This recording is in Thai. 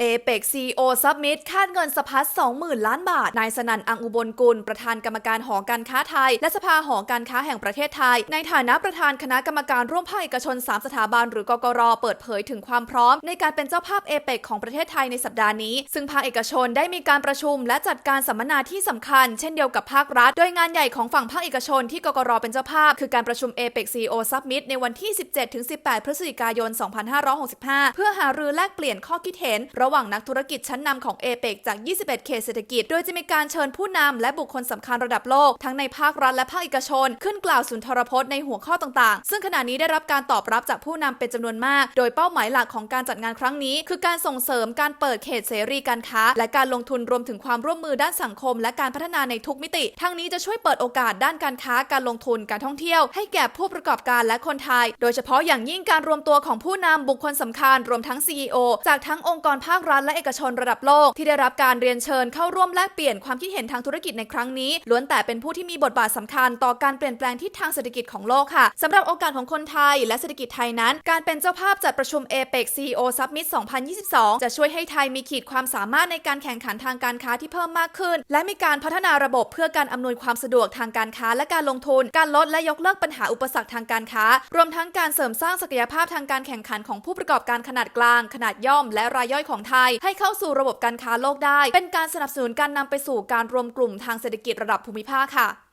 เอเปกซีโอซับมิตคาดเงินสะพัด 20,000 ล้านบาท นายสนั่นอังอุบลกุล ประธานกรรมการหอการค้าไทย และสภาหอการค้าแห่งประเทศไทย ในฐานะประธานคณะกรรมการร่วมภาคเอกชน 3 สถาบัน หรือกกรเปิดเผยถึงความพร้อม ในการเป็นเจ้าภาพเอเปกของประเทศไทยในสัปดาห์นี้ ซึ่งภาคเอกชนได้มีการประชุม และจัดการสัมมนาที่สำคัญ เช่นเดียวกับภาครัฐ โดยงานใหญ่ของฝั่งภาคเอกชนที่กกรเป็นเจ้าภาพ คือการประชุมเอเปกซีโอซับมิตในวันที่ 17-18 พฤศจิกายน 2565 เพื่อหารือแลกเปลี่ยนข้อคิดเห็นระระหว่างนักธุรกิจชั้นนำของเอเปกจาก 21 เขตเศรษฐกิจ โดยจะมีการเชิญผู้นำและบุคคลสำคัญระดับโลก ทั้งในภาครัฐและภาคเอกชน ขึ้นกล่าวสุนทรพจน์ในหัวข้อต่างๆ ซึ่งขณะนี้ได้รับการตอบรับจากผู้นำเป็นจำนวนมาก โดยเป้าหมายหลักของการจัดงานครั้งนี้ คือการส่งเสริมการเปิดเขตเสรีการค้า และการลงทุนรวมถึงความร่วมมือด้านสังคม และการพัฒนาในทุกมิติ ทั้งนี้จะช่วยเปิดโอกาสด้านการค้าการลงทุนการท่องเที่ยว ให้แก่ผู้ประกอบการและคนไทย โดยเฉพาะอย่างยิ่งการรวมตัวของผู้นำบุคคลสำคัญรวมทั้ง CEO จากทั้งองค์กรภาครัฐและเอกชนระดับโลก ที่ได้รับการเรียนเชิญเข้าร่วมแลกเปลี่ยนความคิดเห็นทางธุรกิจในครั้งนี้ ล้วนแต่เป็นผู้ที่มีบทบาทสำคัญต่อการเปลี่ยนแปลงทิศทางเศรษฐกิจของโลกค่ะสำหรับโอกาสของคนไทย และเศรษฐกิจไทยนั้น การเป็นเจ้าภาพจัดประชุม APEC CEO Summit 2022 จะช่วยให้ไทยมีขีดความสามารถในการแข่งขันทางการค้าที่เพิ่มมากขึ้น และมีการพัฒนาระบบเพื่อการอำนวยความสะดวกทางการค้าและการลงทุน การลดและยกเลิกปัญหาอุปสรรคทางการค้า รวมทั้งการเสริมสร้างศักยภาพทางการแข่งขันของผู้ประกอบการขนาดกลาง ขนาดย่อม และรายย่อยของไทย ให้เข้าสู่ระบบการค้าโลกได้ เป็นการสนับสนุนการนำไปสู่การรวมกลุ่มทางเศรษฐกิจระดับภูมิภาคค่ะ